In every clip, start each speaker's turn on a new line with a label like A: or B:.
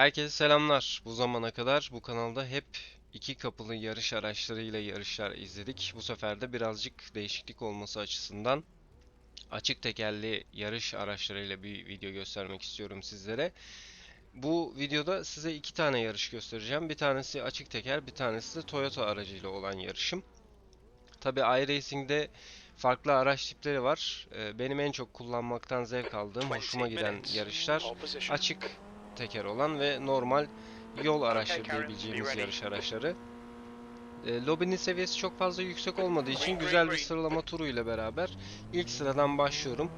A: Herkese selamlar. Bu zamana kadar bu kanalda hep iki kapılı yarış araçlarıyla yarışlar izledik. Bu sefer de birazcık değişiklik olması açısından açık tekerli yarış araçlarıyla bir video göstermek istiyorum sizlere. Bu videoda size iki tane yarış göstereceğim. Bir tanesi açık teker, bir tanesi de Toyota aracıyla olan yarışım. Tabi iRacing'de farklı araç tipleri var. Ee, Benim en çok kullanmaktan zevk aldığım, hoşuma giden yarışlar açık teker olan ve normal yol araçları diyebileceğimiz yarış araçları. E, lobinin seviyesi çok fazla yüksek olmadığı için güzel bir sıralama turu ile beraber ilk sıradan başlıyorum.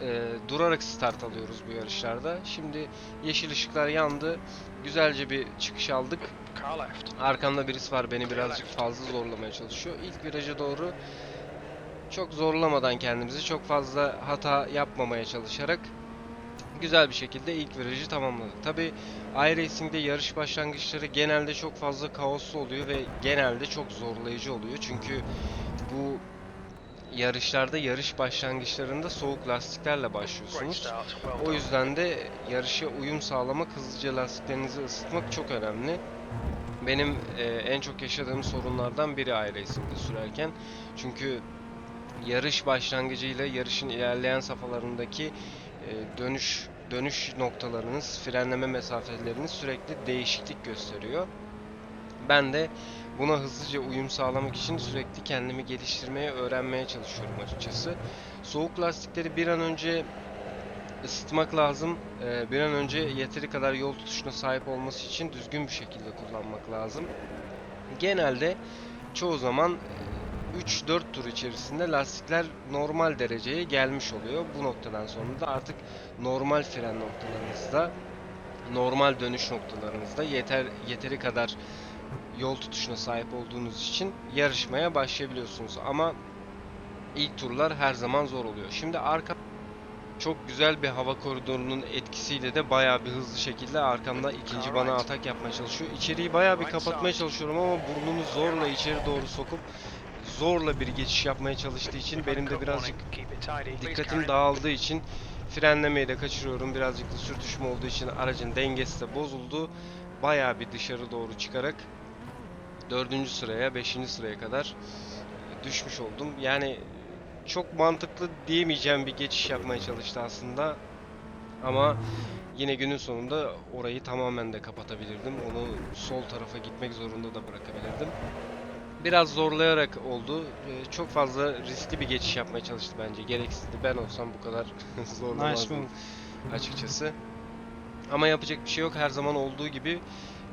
A: E, durarak start alıyoruz bu yarışlarda. Şimdi yeşil ışıklar yandı. Güzelce bir çıkış aldık. Arkamda birisi var beni birazcık fazla zorlamaya çalışıyor. İlk viraja doğru çok zorlamadan kendimizi çok fazla hata yapmamaya çalışarak güzel bir şekilde ilk virajı tamamladık. Tabi iRacing'de yarış başlangıçları genelde çok fazla kaoslu oluyor ve genelde çok zorlayıcı oluyor. Çünkü bu yarışlarda yarış başlangıçlarında soğuk lastiklerle başlıyorsunuz. O yüzden de yarışa uyum sağlamak, hızlıca lastiklerinizi ısıtmak çok önemli. Benim e, en çok yaşadığım sorunlardan biri iRacing'de sürerken. Çünkü yarış başlangıcıyla yarışın ilerleyen safhalarındaki e, dönüş dönüş noktalarınız, frenleme mesafeleriniz sürekli değişiklik gösteriyor. Ben de buna hızlıca uyum sağlamak için sürekli kendimi geliştirmeye, öğrenmeye çalışıyorum açıkçası. Soğuk lastikleri bir an önce ısıtmak lazım. Ee, bir an önce yeteri kadar yol tutuşuna sahip olması için düzgün bir şekilde kullanmak lazım. Genelde çoğu zaman 3-4 tur içerisinde lastikler normal dereceye gelmiş oluyor. Bu noktadan sonra da artık normal fren noktalarınızda, normal dönüş noktalarınızda yeter yeteri kadar yol tutuşuna sahip olduğunuz için yarışmaya başlayabiliyorsunuz. Ama ilk turlar her zaman zor oluyor. Şimdi arka çok güzel bir hava koridorunun etkisiyle de bayağı bir hızlı şekilde arkamda ikinci bana atak yapmaya çalışıyor. İçeriği bayağı bir kapatmaya çalışıyorum ama burnumu zorla içeri doğru sokup zorla bir geçiş yapmaya çalıştığı için benim de birazcık dikkatim dağıldığı için frenlemeyi de kaçırıyorum. Birazcık da sürtüşme olduğu için aracın dengesi de bozuldu. Bayağı bir dışarı doğru çıkarak dördüncü sıraya, beşinci sıraya kadar düşmüş oldum. Yani çok mantıklı diyemeyeceğim bir geçiş yapmaya çalıştı aslında. Ama yine günün sonunda orayı tamamen de kapatabilirdim. Onu sol tarafa gitmek zorunda da bırakabilirdim. Biraz zorlayarak oldu. Ee, Çok fazla riskli bir geçiş yapmaya çalıştı bence. Gereksizdi. Ben olsam bu kadar zorlamazdım
B: move.
A: açıkçası. Ama yapacak bir şey yok. Her zaman olduğu gibi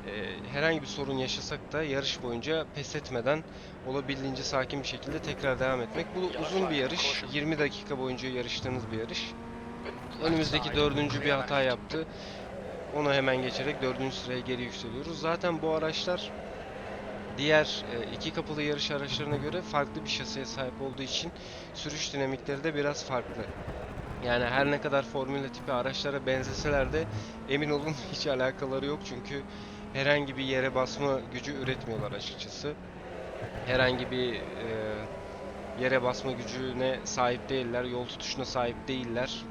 A: e, herhangi bir sorun yaşasak da yarış boyunca pes etmeden olabildiğince sakin bir şekilde tekrar devam etmek. Bu uzun bir yarış. 20 dakika boyunca yarıştığınız bir yarış. Önümüzdeki dördüncü bir hata yaptı. Onu hemen geçerek dördüncü sıraya geri yükseliyoruz. Zaten bu araçlar diğer e, iki kapılı yarış araçlarına göre farklı bir şasiye sahip olduğu için sürüş dinamikleri de biraz farklı. Yani her ne kadar formüle tipi araçlara benzeseler de emin olun hiç alakaları yok çünkü herhangi bir yere basma gücü üretmiyorlar açıkçası. Herhangi bir e, yere basma gücüne sahip değiller, yol tutuşuna sahip değiller.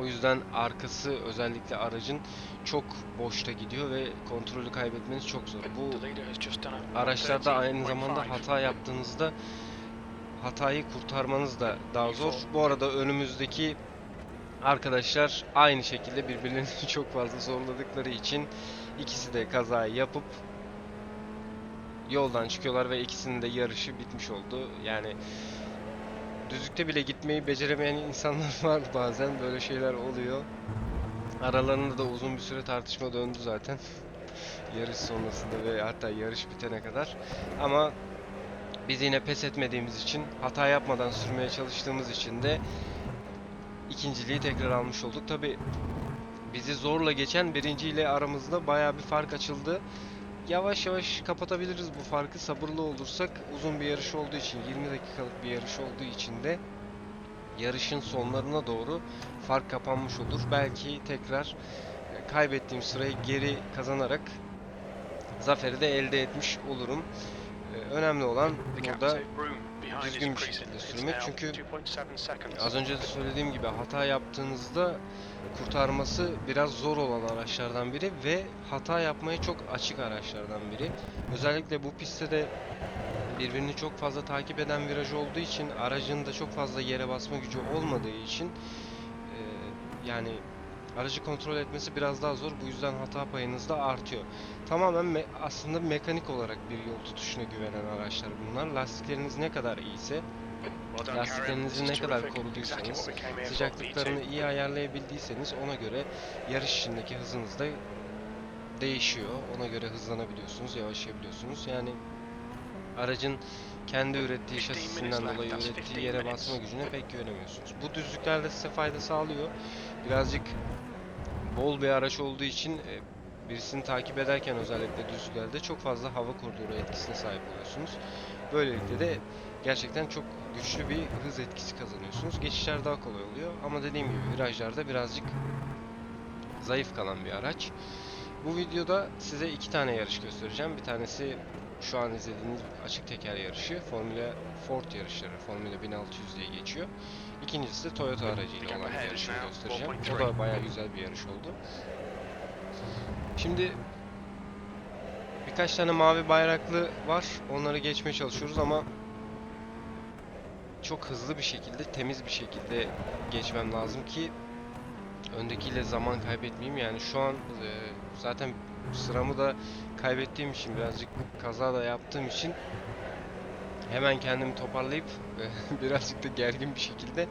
A: O yüzden arkası özellikle aracın çok boşta gidiyor ve kontrolü kaybetmeniz çok zor. Bu araçlarda aynı zamanda hata yaptığınızda hatayı kurtarmanız da daha zor. Bu arada önümüzdeki arkadaşlar aynı şekilde birbirlerini çok fazla zorladıkları için ikisi de kazayı yapıp yoldan çıkıyorlar ve ikisinin de yarışı bitmiş oldu. Yani düzlükte bile gitmeyi beceremeyen insanlar var bazen böyle şeyler oluyor. Aralarında da uzun bir süre tartışma döndü zaten. yarış sonrasında ve hatta yarış bitene kadar. Ama biz yine pes etmediğimiz için, hata yapmadan sürmeye çalıştığımız için de ikinciliği tekrar almış olduk. Tabi bizi zorla geçen birinci ile aramızda baya bir fark açıldı. Yavaş yavaş kapatabiliriz bu farkı sabırlı olursak uzun bir yarış olduğu için 20 dakikalık bir yarış olduğu için de yarışın sonlarına doğru fark kapanmış olur. Belki tekrar e, kaybettiğim sırayı geri kazanarak zaferi de elde etmiş olurum. E, Önemli olan burada düzgün bir şekilde sürmek. Çünkü az önce de söylediğim gibi hata yaptığınızda kurtarması biraz zor olan araçlardan biri ve hata yapmaya çok açık araçlardan biri. Özellikle bu pistte de birbirini çok fazla takip eden viraj olduğu için aracın da çok fazla yere basma gücü olmadığı için yani aracı kontrol etmesi biraz daha zor. Bu yüzden hata payınız da artıyor. Tamamen me- aslında mekanik olarak bir yol tutuşuna güvenen araçlar bunlar. Lastikleriniz ne kadar iyiyse, lastiklerinizi ne kadar koruduysanız, sıcaklıklarını iyi ayarlayabildiyseniz ona göre yarış içindeki hızınız da değişiyor. Ona göre hızlanabiliyorsunuz, yavaşlayabiliyorsunuz. Yani aracın kendi ürettiği şasisinden dolayı ürettiği yere basma gücüne pek güvenemiyorsunuz. Bu düzlüklerde size fayda sağlıyor. Birazcık bol bir araç olduğu için e, birisini takip ederken özellikle düzlüklerde çok fazla hava koridoru etkisine sahip oluyorsunuz. Böylelikle de gerçekten çok güçlü bir hız etkisi kazanıyorsunuz. Geçişler daha kolay oluyor ama dediğim gibi virajlarda birazcık zayıf kalan bir araç. Bu videoda size iki tane yarış göstereceğim. Bir tanesi şu an izlediğiniz açık teker yarışı, Formula Ford yarışları, Formula 1600 diye geçiyor. İkincisi de Toyota aracıyla olan bir yarışını göstereceğim. O da bayağı güzel bir yarış oldu. Şimdi birkaç tane mavi bayraklı var. Onları geçmeye çalışıyoruz ama çok hızlı bir şekilde, temiz bir şekilde geçmem lazım ki öndekiyle zaman kaybetmeyeyim. Yani şu an e, zaten sıramı da kaybettiğim için birazcık kaza da yaptığım için hemen kendimi toparlayıp e, birazcık da gergin bir şekilde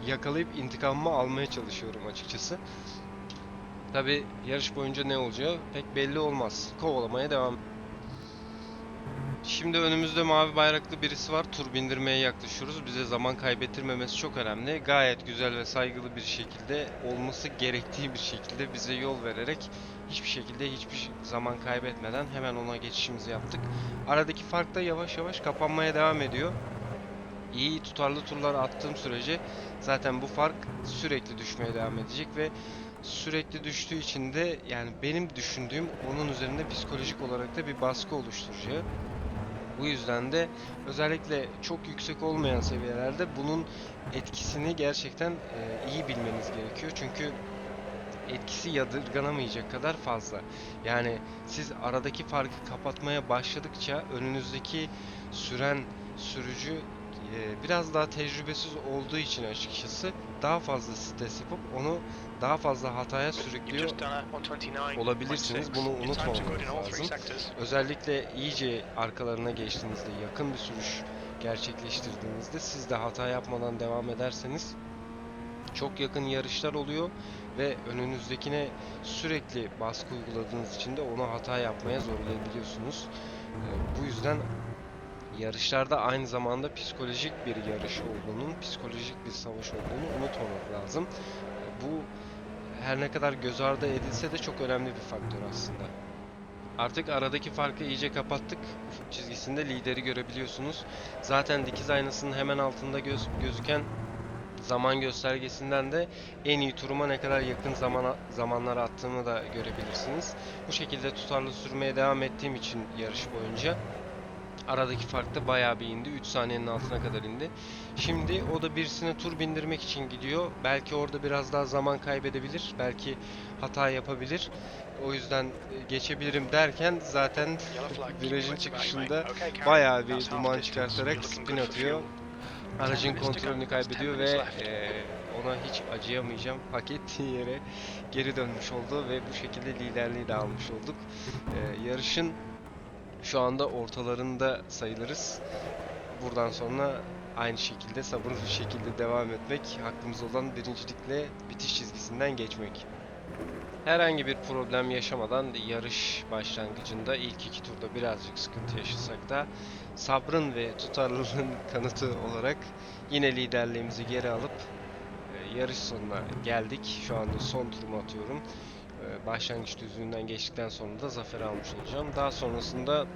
A: yakalayıp intikamımı almaya çalışıyorum açıkçası. Tabi yarış boyunca ne olacağı pek belli olmaz. Kovalamaya devam. Şimdi önümüzde mavi bayraklı birisi var. Tur bindirmeye yaklaşıyoruz. Bize zaman kaybettirmemesi çok önemli. Gayet güzel ve saygılı bir şekilde olması gerektiği bir şekilde bize yol vererek hiçbir şekilde hiçbir zaman kaybetmeden hemen ona geçişimizi yaptık. Aradaki fark da yavaş yavaş kapanmaya devam ediyor. İyi tutarlı turlar attığım sürece zaten bu fark sürekli düşmeye devam edecek ve sürekli düştüğü için de yani benim düşündüğüm onun üzerinde psikolojik olarak da bir baskı oluşturacağı. Bu yüzden de özellikle çok yüksek olmayan seviyelerde bunun etkisini gerçekten e, iyi bilmeniz gerekiyor. Çünkü etkisi yadırganamayacak kadar fazla. Yani siz aradaki farkı kapatmaya başladıkça önünüzdeki süren sürücü e, biraz daha tecrübesiz olduğu için açıkçası daha fazla stres yapıp onu daha fazla hataya sürüklüyor olabilirsiniz. Bunu unutmamanız lazım. Özellikle iyice arkalarına geçtiğinizde, yakın bir sürüş gerçekleştirdiğinizde siz de hata yapmadan devam ederseniz çok yakın yarışlar oluyor ve önünüzdekine sürekli baskı uyguladığınız için de onu hata yapmaya zorlayabiliyorsunuz. Ee, bu yüzden yarışlarda aynı zamanda psikolojik bir yarış olduğunun, psikolojik bir savaş olduğunu unutmamak lazım. Bu her ne kadar göz ardı edilse de çok önemli bir faktör aslında. Artık aradaki farkı iyice kapattık. Ufuk çizgisinde lideri görebiliyorsunuz. Zaten dikiz aynasının hemen altında göz, gözüken zaman göstergesinden de en iyi turuma ne kadar yakın zamana, zamanlar attığımı da görebilirsiniz. Bu şekilde tutarlı sürmeye devam ettiğim için yarış boyunca aradaki fark da bayağı bir indi. 3 saniyenin altına kadar indi. Şimdi o da birisine tur bindirmek için gidiyor. Belki orada biraz daha zaman kaybedebilir. Belki hata yapabilir. O yüzden e, geçebilirim derken zaten virajın çıkışında bayağı bir duman çıkartarak spin atıyor. Aracın kontrolünü kaybediyor ve e, ona hiç acıyamayacağım. Hak ettiği yere geri dönmüş oldu ve bu şekilde liderliği de almış olduk. E, yarışın şu anda ortalarında sayılırız. Buradan sonra aynı şekilde sabırlı bir şekilde devam etmek, hakkımız olan birincilikle bitiş çizgisinden geçmek. Herhangi bir problem yaşamadan yarış başlangıcında ilk iki turda birazcık sıkıntı yaşasak da sabrın ve tutarlılığın kanıtı olarak yine liderliğimizi geri alıp e, yarış sonuna geldik. Şu anda son turumu atıyorum. Başlangıç düzlüğünden geçtikten sonra da zafer almış olacağım. Daha sonrasında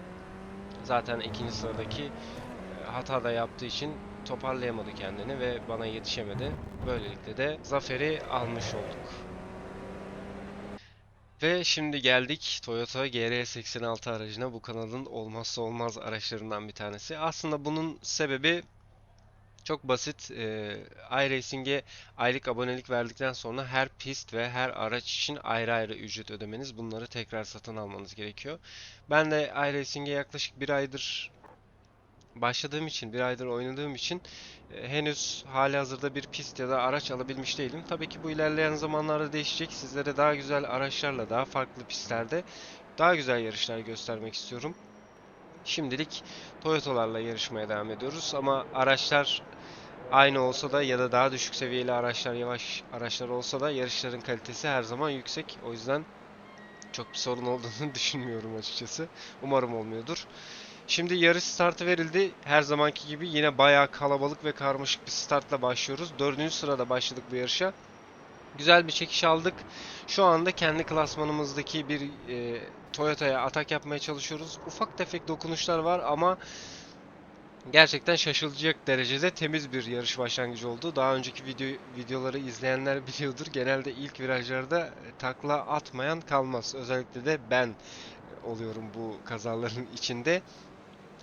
A: zaten ikinci sıradaki e, hata da yaptığı için toparlayamadı kendini ve bana yetişemedi. Böylelikle de zaferi almış olduk. Ve şimdi geldik Toyota GR86 aracına. Bu kanalın olmazsa olmaz araçlarından bir tanesi. Aslında bunun sebebi Çok basit. E, iRacing'e aylık abonelik verdikten sonra her pist ve her araç için ayrı ayrı ücret ödemeniz. Bunları tekrar satın almanız gerekiyor. Ben de iRacing'e yaklaşık bir aydır başladığım için, bir aydır oynadığım için e, henüz hali hazırda bir pist ya da araç alabilmiş değilim. Tabii ki bu ilerleyen zamanlarda değişecek. Sizlere daha güzel araçlarla, daha farklı pistlerde daha güzel yarışlar göstermek istiyorum. Şimdilik Toyota'larla yarışmaya devam ediyoruz ama araçlar aynı olsa da ya da daha düşük seviyeli araçlar, yavaş araçlar olsa da yarışların kalitesi her zaman yüksek. O yüzden çok bir sorun olduğunu düşünmüyorum açıkçası. Umarım olmuyordur. Şimdi yarış startı verildi. Her zamanki gibi yine bayağı kalabalık ve karmaşık bir startla başlıyoruz. Dördüncü sırada başladık bu yarışa. Güzel bir çekiş aldık. Şu anda kendi klasmanımızdaki bir e, Toyota'ya atak yapmaya çalışıyoruz. Ufak tefek dokunuşlar var ama gerçekten şaşılacak derecede temiz bir yarış başlangıcı oldu. Daha önceki video videoları izleyenler biliyordur. Genelde ilk virajlarda takla atmayan kalmaz. Özellikle de ben oluyorum bu kazaların içinde.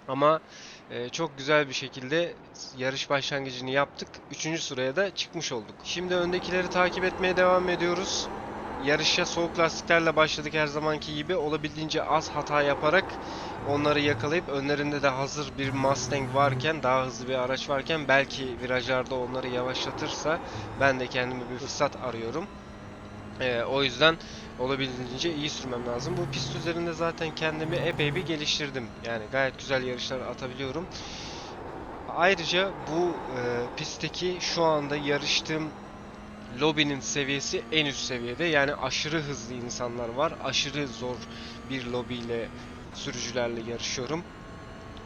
A: Ama e, çok güzel bir şekilde yarış başlangıcını yaptık. Üçüncü sıraya da çıkmış olduk. Şimdi öndekileri takip etmeye devam ediyoruz. Yarışa soğuk lastiklerle başladık her zamanki gibi. Olabildiğince az hata yaparak onları yakalayıp önlerinde de hazır bir Mustang varken, daha hızlı bir araç varken belki virajlarda onları yavaşlatırsa ben de kendime bir fırsat arıyorum. Ee, o yüzden olabildiğince iyi sürmem lazım. Bu pist üzerinde zaten kendimi epey bir geliştirdim. Yani gayet güzel yarışlar atabiliyorum. Ayrıca bu e, pistteki şu anda yarıştığım lobinin seviyesi en üst seviyede. Yani aşırı hızlı insanlar var. Aşırı zor bir lobiyle sürücülerle yarışıyorum.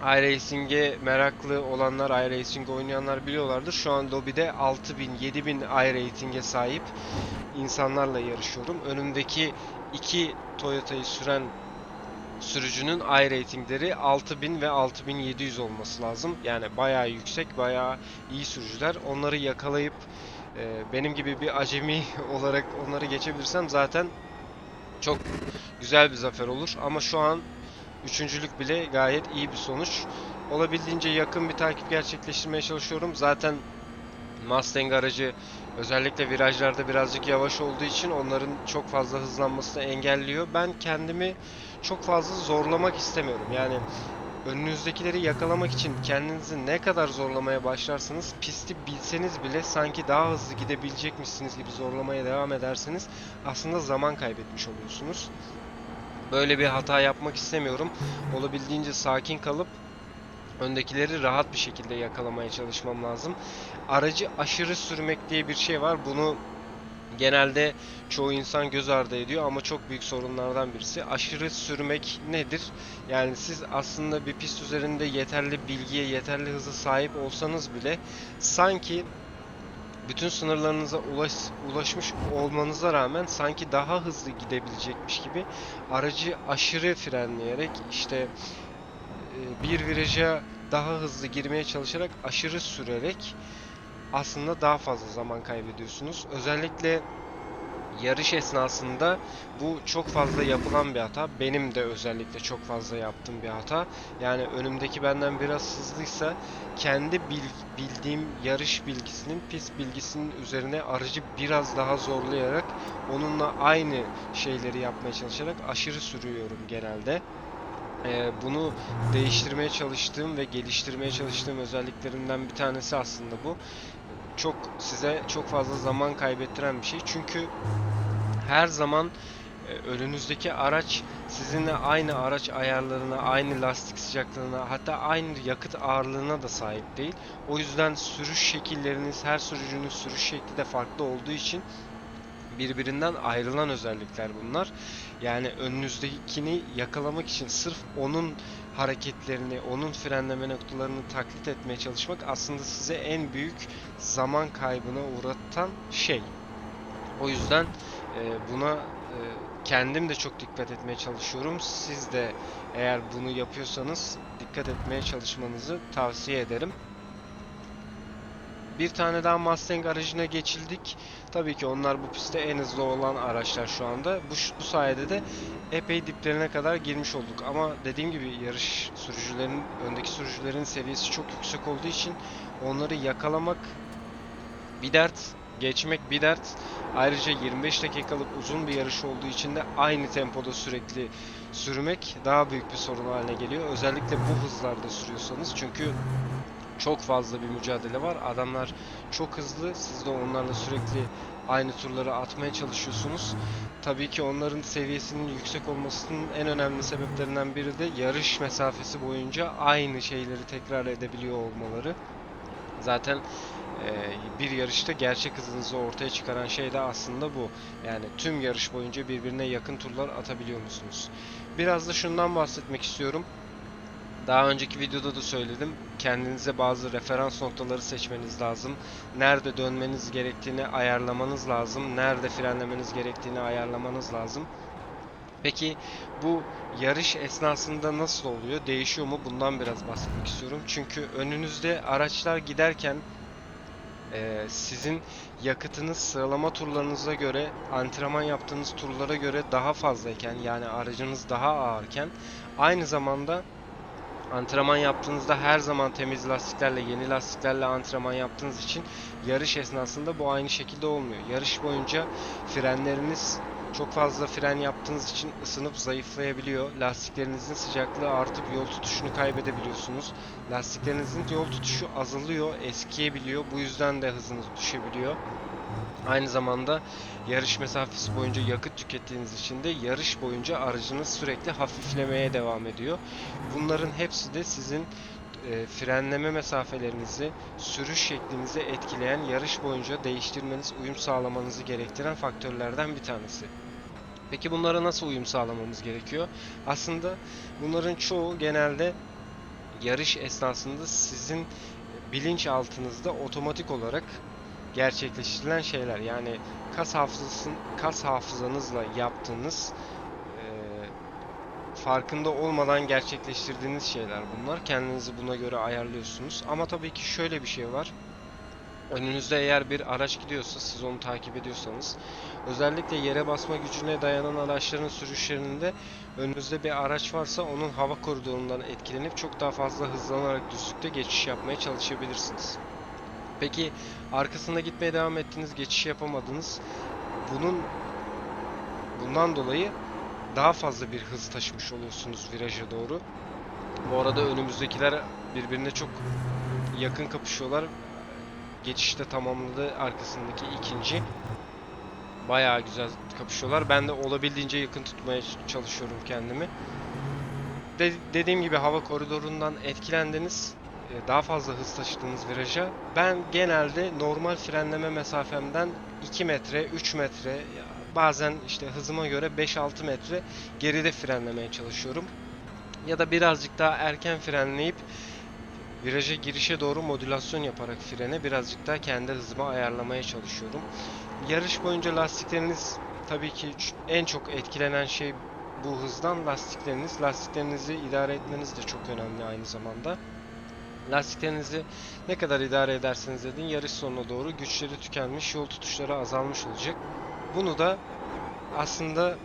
A: iRacing'e meraklı olanlar, iRacing oynayanlar biliyorlardır. Şu an lobide 6000, 7000 iRacing'e sahip insanlarla yarışıyorum. Önümdeki iki Toyota'yı süren sürücünün iRating'leri 6000 ve 6700 olması lazım. Yani bayağı yüksek, bayağı iyi sürücüler. Onları yakalayıp e, benim gibi bir acemi olarak onları geçebilirsem zaten çok güzel bir zafer olur. Ama şu an üçüncülük bile gayet iyi bir sonuç. Olabildiğince yakın bir takip gerçekleştirmeye çalışıyorum. Zaten Mustang aracı özellikle virajlarda birazcık yavaş olduğu için onların çok fazla hızlanmasını engelliyor. Ben kendimi çok fazla zorlamak istemiyorum. Yani önünüzdekileri yakalamak için kendinizi ne kadar zorlamaya başlarsanız pisti bilseniz bile sanki daha hızlı gidebilecekmişsiniz gibi zorlamaya devam ederseniz aslında zaman kaybetmiş oluyorsunuz. Böyle bir hata yapmak istemiyorum. Olabildiğince sakin kalıp öndekileri rahat bir şekilde yakalamaya çalışmam lazım. Aracı aşırı sürmek diye bir şey var. Bunu genelde çoğu insan göz ardı ediyor ama çok büyük sorunlardan birisi. Aşırı sürmek nedir? Yani siz aslında bir pist üzerinde yeterli bilgiye, yeterli hıza sahip olsanız bile sanki bütün sınırlarınıza ulaş, ulaşmış olmanıza rağmen sanki daha hızlı gidebilecekmiş gibi aracı aşırı frenleyerek işte e, bir viraja daha hızlı girmeye çalışarak aşırı sürerek aslında daha fazla zaman kaybediyorsunuz. Özellikle yarış esnasında bu çok fazla yapılan bir hata. Benim de özellikle çok fazla yaptığım bir hata. Yani önümdeki benden biraz hızlıysa kendi bil- bildiğim yarış bilgisinin, pist bilgisinin üzerine aracı biraz daha zorlayarak onunla aynı şeyleri yapmaya çalışarak aşırı sürüyorum genelde. Ee, bunu değiştirmeye çalıştığım ve geliştirmeye çalıştığım özelliklerimden bir tanesi aslında bu. Çok size çok fazla zaman kaybettiren bir şey. Çünkü her zaman e, önünüzdeki araç sizinle aynı araç ayarlarına, aynı lastik sıcaklığına, hatta aynı yakıt ağırlığına da sahip değil. O yüzden sürüş şekilleriniz, her sürücünün sürüş şekli de farklı olduğu için birbirinden ayrılan özellikler bunlar. Yani önünüzdekini yakalamak için sırf onun hareketlerini, onun frenleme noktalarını taklit etmeye çalışmak aslında size en büyük zaman kaybına uğratan şey. O yüzden e, buna e, kendim de çok dikkat etmeye çalışıyorum. Siz de eğer bunu yapıyorsanız dikkat etmeye çalışmanızı tavsiye ederim. Bir tane daha Mustang aracına geçildik. Tabii ki onlar bu pistte en hızlı olan araçlar şu anda. Bu, bu sayede de epey diplerine kadar girmiş olduk. Ama dediğim gibi yarış sürücülerin, öndeki sürücülerin seviyesi çok yüksek olduğu için onları yakalamak bir dert, geçmek bir dert. Ayrıca 25 dakikalık uzun bir yarış olduğu için de aynı tempoda sürekli sürmek daha büyük bir sorun haline geliyor. Özellikle bu hızlarda sürüyorsanız çünkü çok fazla bir mücadele var. Adamlar çok hızlı. Siz de onlarla sürekli aynı turları atmaya çalışıyorsunuz. Tabii ki onların seviyesinin yüksek olmasının en önemli sebeplerinden biri de yarış mesafesi boyunca aynı şeyleri tekrar edebiliyor olmaları. Zaten e, bir yarışta gerçek hızınızı ortaya çıkaran şey de aslında bu. Yani tüm yarış boyunca birbirine yakın turlar atabiliyor musunuz? Biraz da şundan bahsetmek istiyorum. Daha önceki videoda da söyledim. Kendinize bazı referans noktaları seçmeniz lazım. Nerede dönmeniz gerektiğini ayarlamanız lazım. Nerede frenlemeniz gerektiğini ayarlamanız lazım. Peki bu yarış esnasında nasıl oluyor? Değişiyor mu? Bundan biraz bahsetmek istiyorum. Çünkü önünüzde araçlar giderken eee, sizin yakıtınız sıralama turlarınıza göre, antrenman yaptığınız turlara göre daha fazlayken yani aracınız daha ağırken aynı zamanda antrenman yaptığınızda her zaman temiz lastiklerle, yeni lastiklerle antrenman yaptığınız için yarış esnasında bu aynı şekilde olmuyor. Yarış boyunca frenleriniz çok fazla fren yaptığınız için ısınıp zayıflayabiliyor. Lastiklerinizin sıcaklığı artıp yol tutuşunu kaybedebiliyorsunuz. Lastiklerinizin yol tutuşu azalıyor, eskiyebiliyor. Bu yüzden de hızınız düşebiliyor. Aynı zamanda yarış mesafesi boyunca yakıt tükettiğiniz için de yarış boyunca aracınız sürekli hafiflemeye devam ediyor. Bunların hepsi de sizin e, frenleme mesafelerinizi, sürüş şeklinizi etkileyen, yarış boyunca değiştirmeniz, uyum sağlamanızı gerektiren faktörlerden bir tanesi. Peki bunlara nasıl uyum sağlamamız gerekiyor? Aslında bunların çoğu genelde yarış esnasında sizin bilinçaltınızda otomatik olarak gerçekleştirilen şeyler. Yani kas hafızasın kas hafızanızla yaptığınız eee, farkında olmadan gerçekleştirdiğiniz şeyler bunlar. Kendinizi buna göre ayarlıyorsunuz. Ama tabii ki şöyle bir şey var. Önünüzde eğer bir araç gidiyorsa, siz onu takip ediyorsanız, özellikle yere basma gücüne dayanan araçların sürüşlerinde önünüzde bir araç varsa onun hava koridorundan etkilenip çok daha fazla hızlanarak düzlükte geçiş yapmaya çalışabilirsiniz. Peki arkasında gitmeye devam ettiniz, geçiş yapamadınız. Bunun bundan dolayı daha fazla bir hız taşımış oluyorsunuz viraja doğru. Bu arada önümüzdekiler birbirine çok yakın kapışıyorlar. Geçişte tamamladı arkasındaki ikinci. Bayağı güzel kapışıyorlar. Ben de olabildiğince yakın tutmaya çalışıyorum kendimi. De- dediğim gibi hava koridorundan etkilendiniz. E, Daha fazla hız taşıdığınız viraja. Ben genelde normal frenleme mesafemden 2 metre, 3 metre, bazen işte hızıma göre 5-6 metre geride frenlemeye çalışıyorum. Ya da birazcık daha erken frenleyip viraja girişe doğru modülasyon yaparak frene birazcık daha kendi hızıma ayarlamaya çalışıyorum. Yarış boyunca lastikleriniz tabii ki en çok etkilenen şey bu hızdan lastikleriniz. Lastiklerinizi idare etmeniz de çok önemli aynı zamanda. Lastiklerinizi ne kadar idare ederseniz edin yarış sonuna doğru güçleri tükenmiş, yol tutuşları azalmış olacak. Bunu da aslında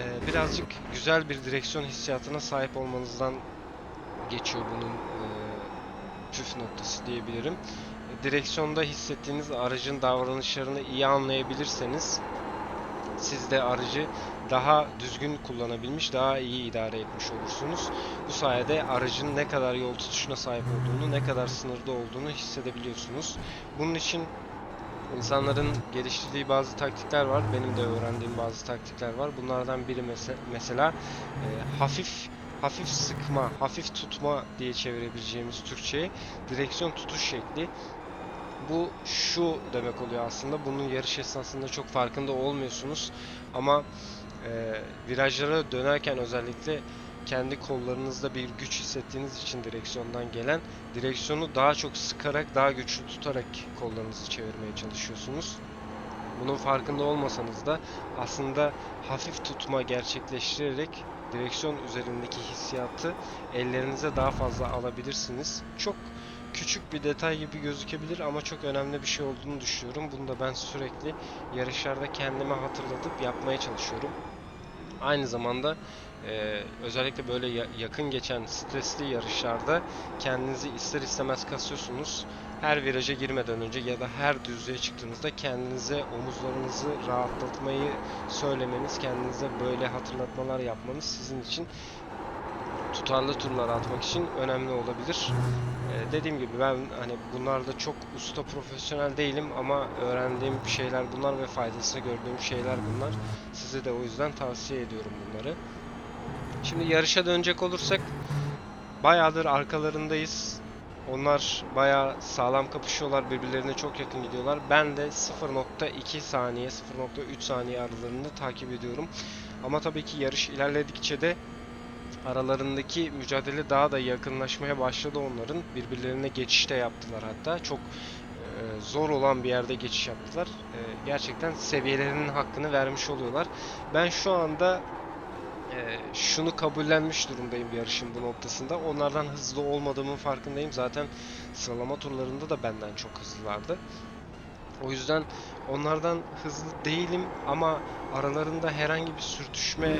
A: e, birazcık güzel bir direksiyon hissiyatına sahip olmanızdan geçiyor bunun e, püf noktası diyebilirim. Direksiyonda hissettiğiniz aracın davranışlarını iyi anlayabilirseniz siz de aracı daha düzgün kullanabilmiş, daha iyi idare etmiş olursunuz. Bu sayede aracın ne kadar yol tutuşuna sahip olduğunu, ne kadar sınırda olduğunu hissedebiliyorsunuz. Bunun için insanların geliştirdiği bazı taktikler var. Benim de öğrendiğim bazı taktikler var. Bunlardan biri mese- mesela e, hafif hafif sıkma, hafif tutma diye çevirebileceğimiz Türkçe'ye direksiyon tutuş şekli. Bu şu demek oluyor aslında. Bunun yarış esnasında çok farkında olmuyorsunuz. Ama virajlara dönerken özellikle kendi kollarınızda bir güç hissettiğiniz için direksiyondan gelen direksiyonu daha çok sıkarak, daha güçlü tutarak kollarınızı çevirmeye çalışıyorsunuz. Bunun farkında olmasanız da aslında hafif tutma gerçekleştirerek direksiyon üzerindeki hissiyatı ellerinize daha fazla alabilirsiniz. Çok küçük bir detay gibi gözükebilir ama çok önemli bir şey olduğunu düşünüyorum. Bunu da ben sürekli yarışlarda kendime hatırlatıp yapmaya çalışıyorum. Aynı zamanda e, özellikle böyle ya- yakın geçen stresli yarışlarda kendinizi ister istemez kasıyorsunuz. Her viraja girmeden önce ya da her düzlüğe çıktığınızda kendinize omuzlarınızı rahatlatmayı söylemeniz, kendinize böyle hatırlatmalar yapmanız sizin için tutarlı turlar atmak için önemli olabilir. Ee, dediğim gibi ben hani bunlarda çok usta profesyonel değilim ama öğrendiğim şeyler bunlar ve faydasını gördüğüm şeyler bunlar. Size de o yüzden tavsiye ediyorum bunları. Şimdi yarışa dönecek olursak bayağıdır arkalarındayız. Onlar bayağı sağlam kapışıyorlar, birbirlerine çok yakın gidiyorlar. Ben de 0.2 saniye, 0.3 saniye aralarını takip ediyorum. Ama tabii ki yarış ilerledikçe de aralarındaki mücadele daha da yakınlaşmaya başladı onların. Birbirlerine geçiş de yaptılar hatta. Çok e, zor olan bir yerde geçiş yaptılar. E, gerçekten seviyelerinin hakkını vermiş oluyorlar. Ben şu anda e, şunu kabullenmiş durumdayım yarışın bu noktasında. Onlardan hızlı olmadığımın farkındayım. Zaten sıralama turlarında da benden çok hızlılardı. O yüzden onlardan hızlı değilim ama aralarında herhangi bir sürtüşme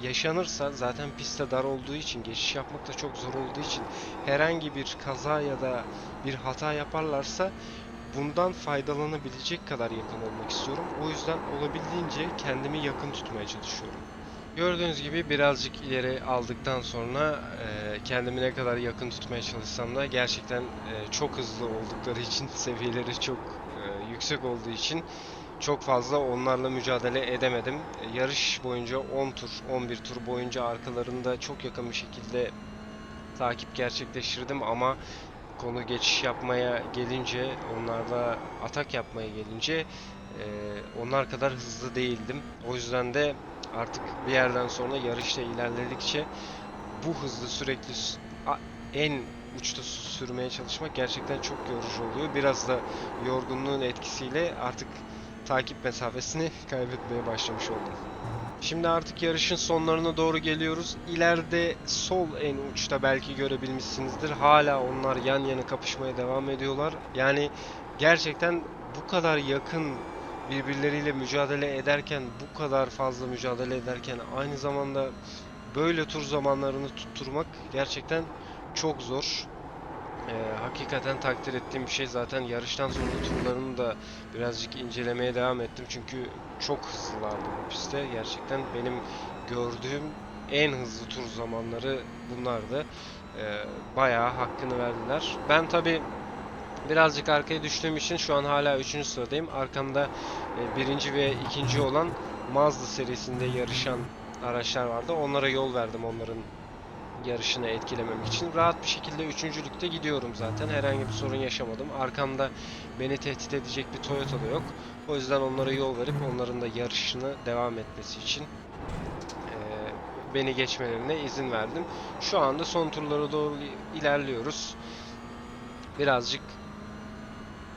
A: yaşanırsa zaten pistte dar olduğu için geçiş yapmak da çok zor olduğu için herhangi bir kaza ya da bir hata yaparlarsa bundan faydalanabilecek kadar yakın olmak istiyorum. O yüzden olabildiğince kendimi yakın tutmaya çalışıyorum. Gördüğünüz gibi birazcık ileri aldıktan sonra e, kendimi ne kadar yakın tutmaya çalışsam da gerçekten e, çok hızlı oldukları için seviyeleri çok e, yüksek olduğu için çok fazla onlarla mücadele edemedim. Yarış boyunca 10 tur, 11 tur boyunca arkalarında çok yakın bir şekilde takip gerçekleştirdim ama konu geçiş yapmaya gelince, onlarla atak yapmaya gelince e, onlar kadar hızlı değildim. O yüzden de artık bir yerden sonra yarışta ilerledikçe bu hızlı sürekli en uçta sürmeye çalışmak gerçekten çok yorucu oluyor. Biraz da yorgunluğun etkisiyle artık takip mesafesini kaybetmeye başlamış oldum. Şimdi artık yarışın sonlarına doğru geliyoruz. İleride sol en uçta belki görebilmişsinizdir. Hala onlar yan yana kapışmaya devam ediyorlar. Yani gerçekten bu kadar yakın birbirleriyle mücadele ederken, bu kadar fazla mücadele ederken aynı zamanda böyle tur zamanlarını tutturmak gerçekten çok zor. Hakikaten takdir ettiğim bir şey. Zaten yarıştan sonra turlarını da birazcık incelemeye devam ettim. Çünkü çok hızlılardı bu pistte gerçekten benim gördüğüm en hızlı tur zamanları bunlardı. Ee, bayağı hakkını verdiler. Ben tabi birazcık arkaya düştüğüm için şu an hala 3. sıradayım. Arkamda e, birinci ve ikinci olan Mazda serisinde yarışan araçlar vardı. Onlara yol verdim onların yarışını etkilememek için. Rahat bir şekilde üçüncülükte gidiyorum zaten. Herhangi bir sorun yaşamadım. Arkamda beni tehdit edecek bir Toyota da yok. O yüzden onlara yol verip onların da yarışını devam etmesi için beni geçmelerine izin verdim. Şu anda son turlara doğru ilerliyoruz. Birazcık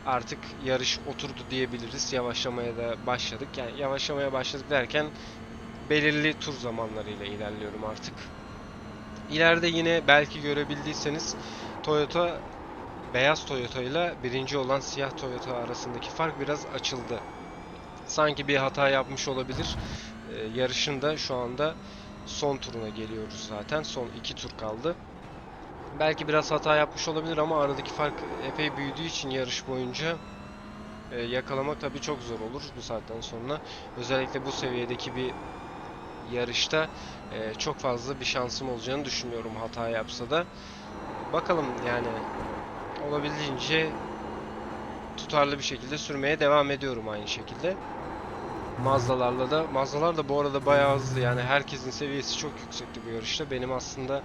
A: artık yarış oturdu diyebiliriz. Yavaşlamaya da başladık. Yani yavaşlamaya başladık derken belirli tur zamanlarıyla ilerliyorum artık. İleride yine belki görebildiyseniz Toyota beyaz Toyota ile birinci olan siyah Toyota arasındaki fark biraz açıldı. Sanki bir hata yapmış olabilir. Ee, yarışın da şu anda son turuna geliyoruz zaten. Son iki tur kaldı. Belki biraz hata yapmış olabilir ama aradaki fark epey büyüdüğü için yarış boyunca e, yakalamak tabii çok zor olur bu saatten sonra. Özellikle bu seviyedeki bir yarışta e, çok fazla bir şansım olacağını düşünmüyorum hata yapsa da. Bakalım yani olabildiğince tutarlı bir şekilde sürmeye devam ediyorum aynı şekilde. Mazdalarla da Mazdalar da bu arada bayağı hızlı yani herkesin seviyesi çok yüksekti bu yarışta. Benim aslında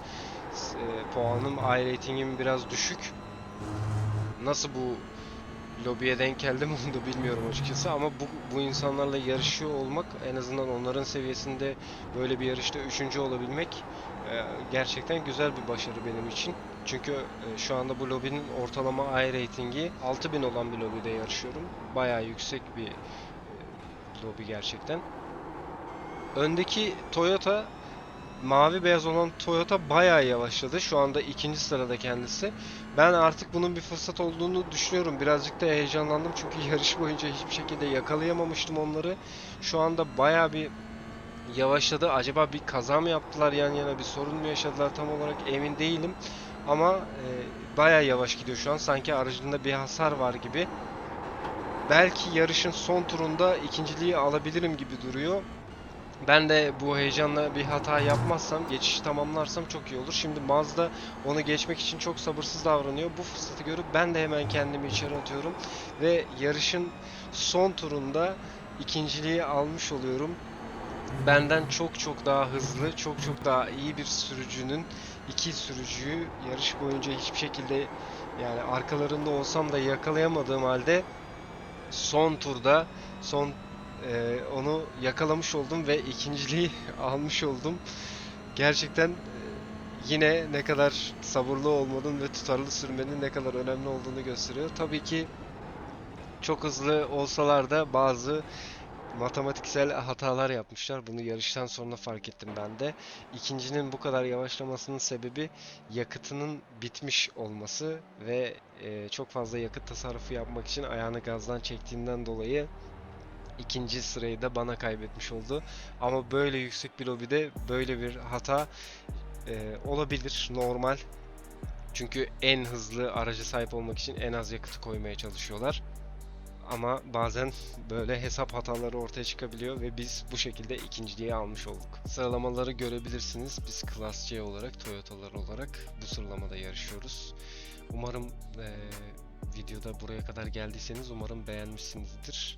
A: e, puanım, I ratingim biraz düşük. Nasıl bu lobiye denk geldim onu da bilmiyorum açıkçası ama bu, bu insanlarla yarışıyor olmak en azından onların seviyesinde böyle bir yarışta üçüncü olabilmek e, gerçekten güzel bir başarı benim için. Çünkü e, şu anda bu lobinin ortalama I ratingi 6000 olan bir lobide yarışıyorum. Bayağı yüksek bir e, lobi gerçekten. Öndeki Toyota mavi beyaz olan Toyota bayağı yavaşladı. Şu anda ikinci sırada kendisi. Ben artık bunun bir fırsat olduğunu düşünüyorum. Birazcık da heyecanlandım çünkü yarış boyunca hiçbir şekilde yakalayamamıştım onları. Şu anda bayağı bir yavaşladı. Acaba bir kaza mı yaptılar yan yana bir sorun mu yaşadılar tam olarak emin değilim. Ama e, bayağı yavaş gidiyor şu an. Sanki aracında bir hasar var gibi. Belki yarışın son turunda ikinciliği alabilirim gibi duruyor. Ben de bu heyecanla bir hata yapmazsam, geçişi tamamlarsam çok iyi olur. Şimdi Mazda onu geçmek için çok sabırsız davranıyor. Bu fırsatı görüp ben de hemen kendimi içeri atıyorum. Ve yarışın son turunda ikinciliği almış oluyorum. Benden çok çok daha hızlı, çok çok daha iyi bir sürücünün iki sürücüyü yarış boyunca hiçbir şekilde yani arkalarında olsam da yakalayamadığım halde son turda son e, onu yakalamış oldum ve ikinciliği almış oldum. Gerçekten e, yine ne kadar sabırlı olmanın ve tutarlı sürmenin ne kadar önemli olduğunu gösteriyor. Tabii ki çok hızlı olsalar da bazı matematiksel hatalar yapmışlar. Bunu yarıştan sonra fark ettim ben de. İkincinin bu kadar yavaşlamasının sebebi yakıtının bitmiş olması ve e, çok fazla yakıt tasarrufu yapmak için ayağını gazdan çektiğinden dolayı ikinci sırayı da bana kaybetmiş oldu. Ama böyle yüksek bir lobide böyle bir hata e, olabilir, normal. Çünkü en hızlı araca sahip olmak için en az yakıtı koymaya çalışıyorlar. Ama bazen böyle hesap hataları ortaya çıkabiliyor ve biz bu şekilde ikinciliği almış olduk. Sıralamaları görebilirsiniz. Biz Class C olarak, Toyota'lar olarak bu sıralamada yarışıyoruz. Umarım eee, videoda buraya kadar geldiyseniz umarım beğenmişsinizdir.